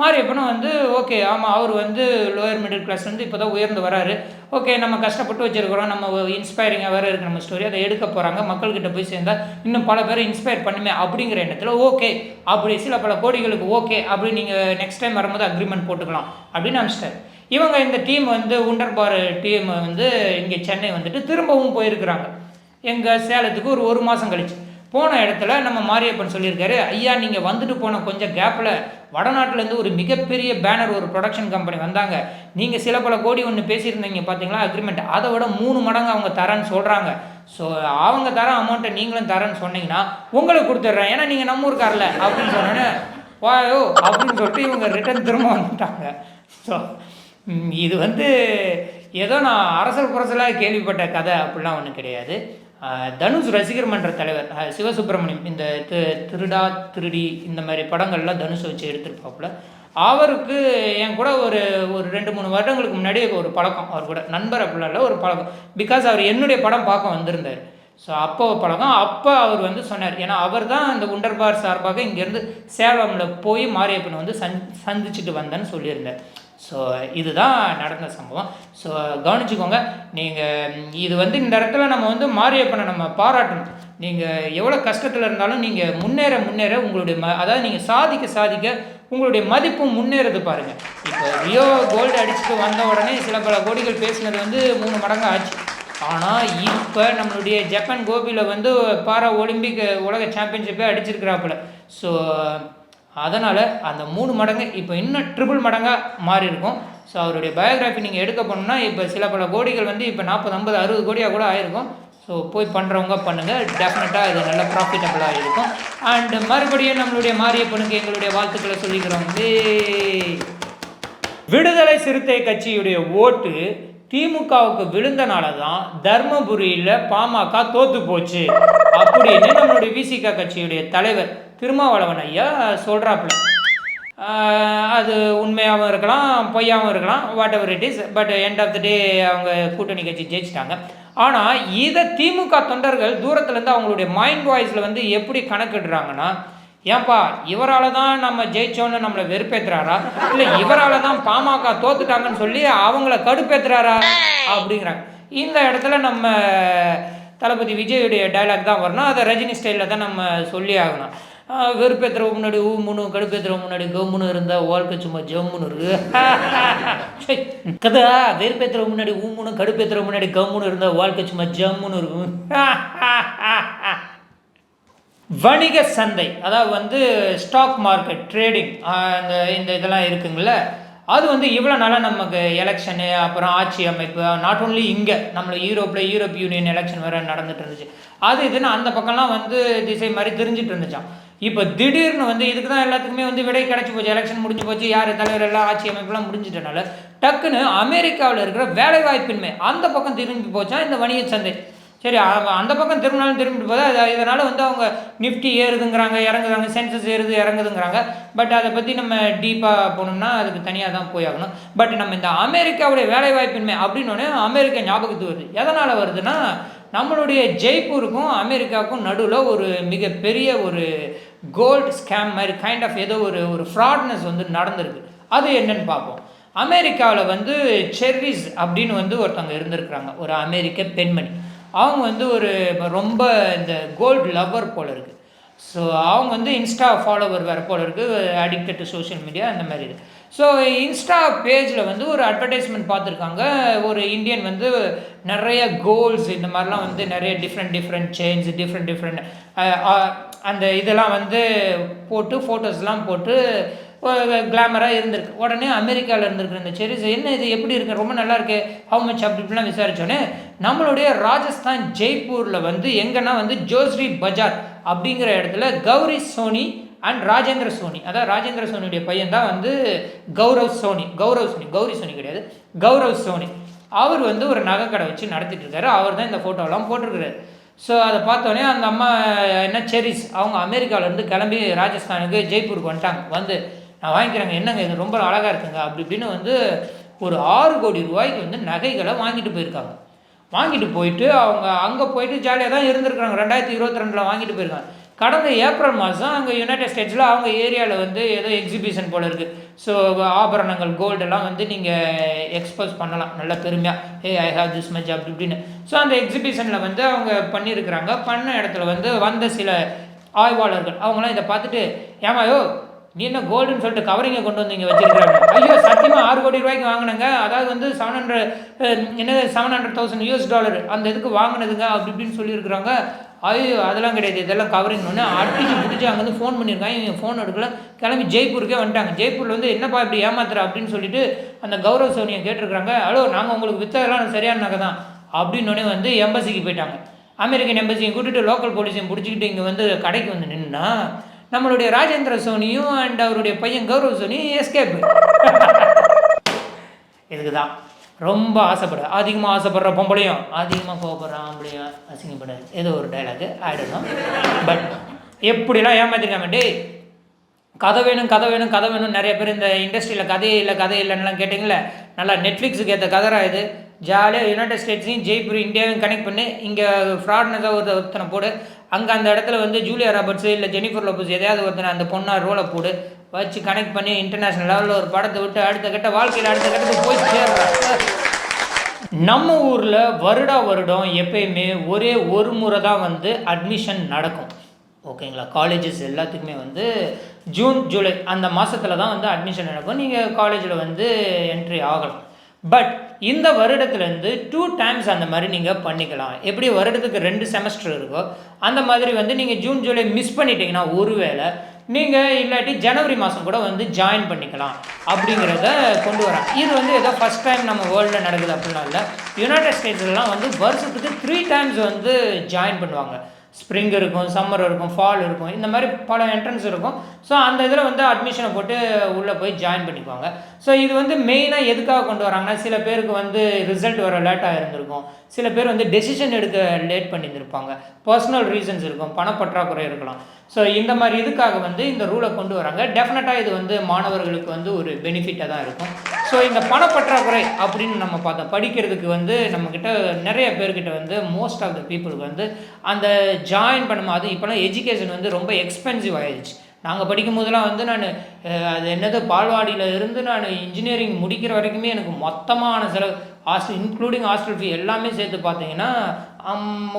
மாரியப்பனும் வந்து ஓகே ஆமாம் அவர் வந்து லோயர் மிடில் கிளாஸ் வந்து இப்போ தான் உயர்ந்து வராரு. ஓகே நம்ம கஷ்டப்பட்டு வச்சுருக்கிறோம். நம்ம இன்ஸ்பைரிங்காக வேறு இருக்குது நம்ம ஸ்டோரி அதை எடுக்க போகிறாங்க மக்கள்கிட்ட போய் சேர்ந்தால் இன்னும் பல பேரை இன்ஸ்பயர் பண்ணுமே அப்படிங்கிற எண்ணத்தில் ஓகே அப்படி சில பல கோடிகளுக்கு ஓகே அப்படி நீங்கள் நெக்ஸ்ட் டைம் வரும்போது அக்ரிமெண்ட் போட்டுக்கலாம் அப்படின்னு அனுப்பிச்சிட்டார். இவங்க இந்த டீம் வந்து உண்டர்பார் டீம் வந்து இங்கே சென்னை வந்துட்டு திரும்பவும் போயிருக்கிறாங்க. எங்கள் சேலத்துக்கு ஒரு ஒரு மாதம் கழிச்சு. போன இடத்துல நம்ம மாரியப்பன் சொல்லியிருக்காரு ஐயா நீங்கள் வந்துட்டு போன கொஞ்சம் கேப்பில் வடநாட்டிலேருந்து ஒரு மிகப்பெரிய பேனர் ஒரு ப்ரொடக்ஷன் கம்பெனி வந்தாங்க. நீங்கள் சில பல கோடி ஒன்று பேசியிருந்தீங்க பார்த்தீங்களா அக்ரிமெண்ட் அதை விட மூணு மடங்கு அவங்க தரேன்னு சொல்கிறாங்க ஸோ அவங்க தர அமௌண்ட்டை நீங்களும் தரேன்னு சொன்னீங்கன்னா உங்களுக்கு கொடுத்துட்றேன். ஏன்னா நீங்கள் நம்ம ஊருக்காரில் அப்படின்னு சொன்னோன்னே வாயோ அப்படின்னு சொல்லிட்டு இவங்க ரிட்டர்ன் திரும்ப வந்துட்டாங்க. ஸோ இது வந்து ஏதோ நான் அரசல் புரசலாக கேள்விப்பட்ட கதை அப்படிலாம் ஒன்றும் கிடையாது. தனுஷ் ரசிகர் மன்ற தலைவர் சிவசுப்பிரமணியம் இந்த திருடா திருடி இந்த மாதிரி படங்கள்லாம் தனுஷ் வச்சு எடுத்திருப்பாப்புல. அவருக்கு என் கூட ஒரு ஒரு ரெண்டு மூணு வருடங்களுக்கு முன்னாடி ஒரு பழக்கம் அவர் கூட. நண்பர் அப்படிலாம் ஒரு பழக்கம். பிகாஸ் அவர் என்னுடைய படம் பார்க்க வந்திருந்தார். ஸோ அப்போ பழக்கம். அப்போ அவர் வந்து சொன்னார். ஏன்னா அவர் தான் அந்த உண்டர்பார் சார்பாக இங்கேருந்து சேலமில் போய் மாரியப்பனை வந்து சந் சந்திச்சுட்டு வந்தேன்னு சொல்லியிருந்தார். ஸோ இதுதான் நடந்த சம்பவம். ஸோ கவனிச்சுக்கோங்க நீங்கள் இது வந்து இந்த இடத்துல நம்ம வந்து மாரியப்பனை நம்ம பாராட்டணும். நீங்கள் எவ்வளோ கஷ்டத்தில் இருந்தாலும் நீங்கள் முன்னேற முன்னேற உங்களுடைய ம அதாவது நீங்கள் சாதிக்க சாதிக்க உங்களுடைய மதிப்பும் முன்னேறது பாருங்கள் இப்போ ரியோ கோல்டு அடிச்சுட்டு வந்த உடனே சில பல கோடிகள் பேசினது வந்து மூணு மடங்கு ஆச்சு. ஆனால் இப்போ நம்மளுடைய ஜப்பான் கோபியில் வந்து பாரா ஒலிம்பிக் உலக சாம்பியன்ஷிப்பே அடிச்சிருக்கிறாப்புல. ஸோ அதனால் அந்த மூணு மடங்கு இப்போ இன்னும் ட்ரிபிள் மடங்காக மாறி இருக்கும். ஸோ அவருடைய பயோகிராஃபி நீங்கள் எடுக்க போனோம்னா இப்போ சில பல கோடிகள் வந்து இப்போ நாற்பது ஐம்பது அறுபது கோடியாக கூட ஆயிருக்கும். ஸோ போய் பண்ணுறவங்க பண்ணுங்கள் டெஃபினட்டாக இது நல்ல ப்ராஃபிட்டபுளாக இருக்கும். அண்டு மறுபடியும் நம்மளுடைய மாரியப்பனுக்கு எங்களுடைய வாழ்த்துக்களை சொல்லிக்கிறோம். விடுதலை சிறுத்தை கட்சியுடைய ஓட்டு திமுகவுக்கு விழுந்தனால தான் தர்மபுரியில் பாமக தோத்து போச்சு. அப்படின்னு நம்மளுடைய விசிக கட்சியுடைய தலைவர் திருமாவளவன் ஐயா சொல்கிறாப்புல அது உண்மையாகவும் இருக்கலாம் பொய்யாகவும் இருக்கலாம் whatever it is but end of the day அவங்க கூட்டணி கட்சி ஜெயிச்சிட்டாங்க. ஆனால் இதை திமுக தொண்டர்கள் தூரத்துலேருந்து அவங்களுடைய மைண்ட் வாய்ஸில் வந்து எப்படி கணக்கிடுறாங்கன்னா ஏன்பா இவரால் தான் நம்ம ஜெயிச்சோன்னு நம்மளை வெறுப்பேற்றுறாரா இல்லை இவரால் தான் பாமக தோத்துட்டாங்கன்னு சொல்லி அவங்கள கடுப்பேத்துறாரா? அப்படிங்கிறாங்க. இந்த இடத்துல நம்ம தளபதி விஜயுடைய டைலாக் தான் வரணும். அதை ரஜினி ஸ்டைலில் தான் நம்ம சொல்லி ஆகணும். ஆஹ் முன்னாடி ஊ முன்னு முன்னாடி கம்முன்னு இருந்தால் வாழ்க்கை சும்மா ஜம்முன்னு இருக்கு. கதா வெறுப்பேத்துற முன்னாடி ஊ முன்னு முன்னாடி கம்முன்னு இருந்தால் வாழ்க்கை சும்மா ஜம்முன்னு இருக்கும் வணிக சந்தை அதாவது வந்து ஸ்டாக் மார்க்கெட் ட்ரேடிங் அந்த இந்த இதெல்லாம் இருக்குங்கள அது வந்து இவ்வளோ நாளாக நமக்கு எலெக்ஷனு அப்புறம் ஆட்சி அமைப்பு நாட் ஓன்லி இங்கே நம்மள யூரோப்பில் யூரோப் யூனியன் எலெக்ஷன் வேறு நடந்துட்டு இருந்துச்சு. அது இதுன்னு அந்த பக்கம்லாம் வந்து திசை மாதிரி தெரிஞ்சிட்டு இருந்துச்சான் இப்போ திடீர்னு வந்து இதுக்கு தான் எல்லாத்துக்குமே வந்து விடை கிடச்சி போச்சு. எலெக்ஷன் முடிஞ்சு போச்சு யார் தலைவர் எல்லாம் ஆட்சி அமைப்புலாம் முடிஞ்சிட்டனால டக்குன்னு அமெரிக்காவில் இருக்கிற வேலைவாய்ப்பின்மை அந்த பக்கம் திரும்பி போச்சா இந்த வணிக சந்தை. சரி அந்த பக்கம் திரும்பினாலும் திரும்பிட்டு போதா? அது இதனால் வந்து அவங்க நிஃப்டி ஏறுதுங்கிறாங்க இறங்குதாங்க சென்சஸ் ஏறுது இறங்குதுங்கிறாங்க. பட் அதை பற்றி நம்ம டீப்பாக போனோம்னா அதுக்கு தனியாக தான் போய் ஆகணும். பட் நம்ம இந்த அமெரிக்காவுடைய வேலைவாய்ப்பின்மை அப்படின்னோடனே அமெரிக்கா ஞாபகத்துக்கு வருது. எதனால் வருதுன்னா நம்மளுடைய ஜெய்ப்பூருக்கும் அமெரிக்காவுக்கும் நடுவில் ஒரு மிகப்பெரிய ஒரு கோல்டு ஸ்கேம் மாதிரி கைண்ட் ஆஃப் ஏதோ ஒரு ஒரு ஃப்ராட்னஸ் வந்து நடந்திருக்கு. அது என்னன்னு பார்ப்போம். அமெரிக்காவில் வந்து செர்ரிஸ் அப்படின்னு வந்து ஒருத்தவங்க இருந்திருக்கிறாங்க. ஒரு அமெரிக்க பெண்மணி. அவங்க வந்து ஒரு ரொம்ப இந்த கோல்டு லவ்வர் போல் இருக்குது ஸோ அவங்க வந்து இன்ஸ்டா ஃபாலோவர் வேறு போல இருக்குது அடிக்டட் டு சோஷியல் மீடியா அந்த மாதிரி இது ஸோ இன்ஸ்டா பேஜில் வந்து ஒரு அட்வர்டைஸ்மெண்ட் பார்த்துருக்காங்க. ஒரு இந்தியன் வந்து நிறைய கோல்ஸ் இந்த மாதிரிலாம் வந்து நிறைய different different chains different different அந்த இதெல்லாம் வந்து போட்டு ஃபோட்டோஸ்லாம் போட்டு கிளாமராக இருந்திருக்கு. உடனே அமெரிக்காவில் இருந்திருக்கிற இந்த செரிஸ் என்ன இது எப்படி இருக்கு? ரொம்ப நல்லா இருக்கு. ஹவு மச் அப்படி இப்படிலாம் விசாரிச்சோன்னே நம்மளுடைய ராஜஸ்தான் ஜெய்ப்பூரில் வந்து எங்கன்னா வந்து ஜோஸ்ரி பஜார் அப்படிங்கிற இடத்துல கௌரி சோனி அண்ட் ராஜேந்திர சோனி. அதாவது ராஜேந்திர சோனியுடைய பையன் தான் வந்து கௌரவ் சோனி. கௌரவ் சோனி கௌரி சோனி கிடையாது. கௌரவ் சோனி. அவர் வந்து ஒரு நகைக்கடை வச்சு நடத்திட்டு இருக்காரு. அவர் தான் இந்த ஃபோட்டோலாம் போட்டிருக்கிறாரு. ஸோ அதை பார்த்தோன்னே அந்த அம்மா என்ன செரிஸ் அவங்க அமெரிக்காவிலேருந்து கிளம்பி ராஜஸ்தானுக்கு ஜெய்ப்பூருக்கு வந்துட்டாங்க. வந்து நான் வாங்கிக்கிறேங்க. என்னங்க இது? ரொம்ப அழகாக இருக்குங்க. அப்படி இப்படின்னு வந்து ஒரு ஆறு கோடி ரூபாய்க்கு வந்து நகைகளை வாங்கிட்டு போயிருக்காங்க. வாங்கிட்டு போயிட்டு அவங்க அங்கே போயிட்டு ஜாலியாக தான் இருந்திருக்காங்க ரெண்டாயிரத்தி இருபத்தி ரெண்டில் வாங்கிட்டு போயிருக்காங்க. கடந்த ஏப்ரல் மாதம் அங்கே யுனைடெட் ஸ்டேட்ஸில் அவங்க ஏரியாவில் வந்து ஏதோ எக்ஸிபிஷன் போல் இருக்குது ஸோ ஆபரணங்கள் கோல்டெல்லாம் வந்து நீங்கள் எக்ஸ்போஸ் பண்ணலாம். நல்ல பெருமையாக uh I have this much அப்படி இப்படின்னு. ஸோ அந்த எக்ஸிபிஷனில் வந்து அவங்க பண்ணியிருக்கிறாங்க பண்ண இடத்துல வந்து வந்த சில ஆய்வாளர்கள் அவங்களாம் இதை பார்த்துட்டு ஏமாயோ நீ என்ன கோல்டுன்னு சொல்லிட்டு கவரிங்கை கொண்டு வந்து இங்கே வச்சிருக்கிறாங்க? ஐயோ சத்தியமாக ஆறு கோடி ரூபாய்க்கு வாங்கினாங்க. அதாவது வந்து செவன் ஹண்ட்ரட் என்ன seven hundred thousand US dollar அந்த இதுக்கு வாங்கினதுங்க. அப்படி இப்படின்னு சொல்லியிருக்கிறாங்க. அது அதெல்லாம் கிடையாது. இதெல்லாம் கவரிங் ஒன்று அடிச்சு பிடிச்சி அங்கேருந்து ஃபோன் பண்ணியிருக்காங்க. இவங்க ஃபோன் எடுக்கல. கிளம்பி ஜெய்ப்பூருக்கே வந்துட்டாங்க. ஜெய்ப்பூரில் வந்து என்னப்பா இப்படி ஏமாத்துறா? அப்படின்னு சொல்லிட்டு அந்த கௌரவ சோனியை கேட்டிருக்கிறாங்க. ஹலோ நாங்கள் உங்களுக்கு வித்ததெல்லாம் சரியான நகை தான். அப்படின்னோடனே வந்து எம்பசிக்கு போயிட்டாங்க. அமெரிக்கன் எம்பசியும் கூட்டிட்டு லோக்கல் போலீஸையும் பிடிச்சிக்கிட்டு இங்கே வந்து கடைக்கு வந்து நின்னா நம்மளுடைய ராஜேந்திர சோனியும் அண்ட் அவருடைய பையன் கௌரவ் சோனியும் எஸ்கேப் இதுக்கு தான் ரொம்ப ஆசைப்பட. அதிகமாக ஆசைப்படுற பொம்பளையும் அதிகமாக கோவப்படுற ஆம்பளையும் அசிங்கப்படாது ஏதோ ஒரு டைலாக் ஆகிடணும் பட் எப்படிலாம் ஏமாத்திருக்காம டே கதை வேணும் கதை வேணும் கதை வேணும் நிறைய பேர் இந்த இண்டஸ்ட்ரியில் கதையே இல்லை கதை இல்லைன்னுலாம் கேட்டிங்களே நல்லா நெட்ஃப்ளிக்ஸுக்கு ஏற்ற கதரா இது. ஜாலியாக யுனைடெட் ஸ்டேட்ஸையும் ஜெய்ப்பூர் இந்தியாவையும் கனெக்ட் பண்ணி இங்கே ஃப்ராட்னஸாக ஒரு ஒருத்தனை போடு. அங்கே அந்த இடத்துல வந்து ஜூலியா ராபர்ட்ஸு இல்லை ஜெனிஃபர் லோபஸ் எதையாவது ஒருத்தனை அந்த பொண்ணாக ரோலை போடு. வச்சு கனெக்ட் பண்ணி இன்டர்நேஷ்னல் லெவலில் ஒரு படத்தை விட்டு அடுத்த கட்ட வாழ்க்கையில் அடுத்த கட்டத்துக்கு போய் சேர்றாங்க நம்ம ஊரில் வருடா வருடம் எப்பயுமே ஒரே ஒரு முறை தான் வந்து அட்மிஷன் நடக்கும். ஓகேங்களா காலேஜஸ் எல்லாத்துக்குமே வந்து ஜூன் ஜூலை அந்த மாதத்தில் தான் வந்து அட்மிஷன் நடக்கும். நீங்கள் காலேஜில் வந்து என்ட்ரி ஆகலாம். பட் இந்த வருடத்துலேருந்து டூ டைம்ஸ் அந்த மாதிரி நீங்கள் பண்ணிக்கலாம். எப்படி வருடத்துக்கு ரெண்டு செமஸ்டர் இருக்கோ அந்த மாதிரி வந்து நீங்கள் ஜூன் ஜூலை மிஸ் பண்ணிட்டீங்கன்னா ஒருவேளை நீங்கள் இல்லாட்டி ஜனவரி மாதம் கூட வந்து ஜாயின் பண்ணிக்கலாம் அப்படிங்கிறத கொண்டு வரேன் இது வந்து ஏதோ ஃபஸ்ட் டைம் நம்ம வேர்ல்டில் நடக்குது அப்படிலாம் இல்லை. யுனைடெட் ஸ்டேட்ஸ்லாம் வந்து வருஷத்துக்கு த்ரீ டைம்ஸ் வந்து ஜாயின் பண்ணுவாங்க. ஸ்ப்ரிங் இருக்கும் சம்மர் இருக்கும் ஃபால் இருக்கும் இந்த மாதிரி பல என்ட்ரன்ஸ் இருக்கும். ஸோ அந்த இதில் வந்து அட்மிஷனை போட்டு உள்ளே போய் ஜாயின் பண்ணிக்குவாங்க. ஸோ இது வந்து மெயினாக எதுக்காக கொண்டு வராங்கன்னா சில பேருக்கு வந்து ரிசல்ட் வர லேட்டாக இருந்திருக்கும். சில பேர் வந்து டெசிஷன் எடுக்க லேட் பண்ணியிருந்திருப்பாங்க. பர்சனல் ரீசன்ஸ் இருக்கும் பணப்பற்றாக்குறை இருக்கலாம். ஸோ இந்த மாதிரி இதுக்காக வந்து இந்த ரூலை கொண்டு வராங்க. டெஃபினட்டாக இது வந்து மாணவர்களுக்கு வந்து ஒரு பெனிஃபிட்டாக தான் இருக்கும். ஸோ இந்த பணப்பற்றாக்குறை அப்படின்னு நம்ம பார்த்தோம். படிக்கிறதுக்கு வந்து நம்மக்கிட்ட நிறைய பேர்கிட்ட வந்து மோஸ்ட் ஆஃப் த பீப்புளுக்கு வந்து அந்த ஜாயின் பண்ணும்போது இப்போலாம் எஜுகேஷன் வந்து ரொம்ப எக்ஸ்பென்சிவ் ஆயிடுச்சு நாங்கள் படிக்கும் போதெல்லாம் வந்து நான் அது என்னது பால்வாடியில் இருந்து நான் இன்ஜினியரிங் முடிக்கிற வரைக்குமே எனக்கு மொத்தமான செலவு ஹாஸ்டல் இன்க்ளூடிங் ஹாஸ்டல் ஃபீ எல்லாமே சேர்த்து பார்த்தீங்கன்னா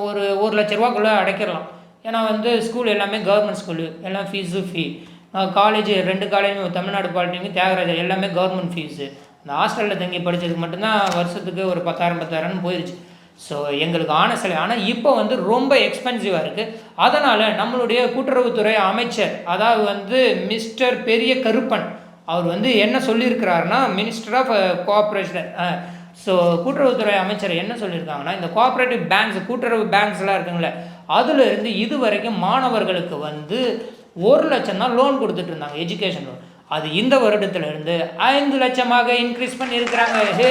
ஒரு ஒரு லட்ச ரூபாக்குள்ளே அடைக்கிடலாம் ஏன்னா வந்து ஸ்கூல் எல்லாமே கவர்மெண்ட் ஸ்கூலு எல்லாம் ஃபீஸு ஃபீ காலேஜ் ரெண்டு காலேஜும் தமிழ்நாடு பாலிடெக்னிக் தியாகராஜர் எல்லாமே கவர்மெண்ட் ஃபீஸு அந்த ஹாஸ்டலில் தங்கி படித்ததுக்கு மட்டும்தான் வருஷத்துக்கு ஒரு பத்தாயிரம் பத்தாயிரம்னு போயிடுச்சு ஸோ எங்களுக்கு ஆன சிலை ஆனால் இப்போ வந்து ரொம்ப எக்ஸ்பென்சிவாக இருக்குது அதனால் நம்மளுடைய கூட்டுறவுத்துறை அமைச்சர் அதாவது வந்து மிஸ்டர் பெரிய கருப்பன் அவர் வந்து என்ன சொல்லியிருக்கிறாருன்னா மினிஸ்டர் ஆஃப் கோஆப்ரேஷன் ஸோ கூட்டுறவுத்துறை அமைச்சர் என்ன சொல்லியிருக்காங்கன்னா இந்த கோஆப்ரேட்டிவ் பேங்க்ஸ் கூட்டுறவு பேங்க்ஸ்லாம் இருக்குங்களே அதுலேருந்து இது வரைக்கும் மாணவர்களுக்கு வந்து ஒரு லட்சம் தான் லோன் கொடுத்துட்டு இருந்தாங்க எஜுகேஷன் லோன் அது இந்த வருடத்திலிருந்து ஐந்து லட்சமாக இன்க்ரீஸ் பண்ணியிருக்கிறாங்க. ஹே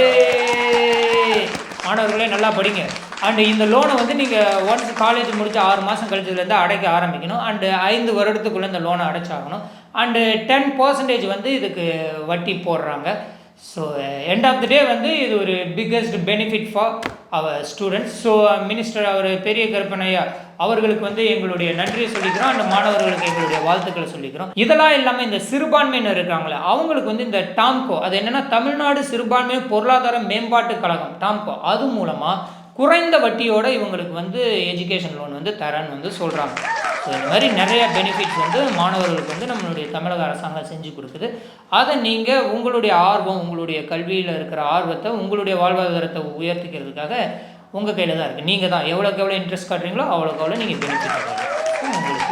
மாணவர்களே நல்லா படிங்க. அண்டு இந்த லோனை வந்து நீங்கள் ஒன்ஸ் காலேஜ் முடிச்சு ஆறு மாதம் கழிச்சதுலேருந்து அடைக்க ஆரம்பிக்கணும். அண்டு ஐந்து வருடத்துக்குள்ளே இந்த லோனை அடைச்சாகணும். அண்டு டென் பர்சன்டேஜ் வந்து இதுக்கு வட்டி போடுறாங்க. So end of the day வந்து இது ஒரு biggest benefit for our students so minister அவர் பெரிய கருப்பனையா அவர்களுக்கு வந்து எங்களுடைய நன்றியை சொல்லிக்கிறோம். அந்த மாணவர்களுக்கு எங்களுடைய வாழ்த்துக்களை சொல்லிக்கிறோம். இதெல்லாம் இல்லாமல் இந்த சிறுபான்மையினர் இருக்காங்களே அவங்களுக்கு வந்து இந்த டாம்கோ அது என்னென்னா தமிழ்நாடு சிறுபான்மை பொருளாதார மேம்பாட்டு கழகம் டாம்கோ அது மூலமாக குறைந்த வட்டியோட இவங்களுக்கு வந்து எஜுகேஷன் லோன் வந்து தரேன்னு வந்து சொல்கிறாங்க ஸோ இந்த மாதிரி நிறைய பெனிஃபிட்ஸ் வந்து மாணவர்களுக்கு வந்து நம்மளுடைய தமிழக அரசாங்கம் செஞ்சு கொடுக்குது. அதை நீங்கள் உங்களுடைய ஆர்வம் உங்களுடைய கல்வியில் இருக்கிற ஆர்வத்தை உங்களுடைய வாழ்வாதாரத்தை உயர்த்திக்கிறதுக்காக உங்கள் கையில் தான் இருக்குது நீங்கள் தான் எவ்வளோக்கு எவ்வளோ இன்ட்ரெஸ்ட் காட்டுறீங்களோ அவ்வளோக்கு அவ்வளோ நீங்கள் பெனிஃபிட் உங்களுக்கு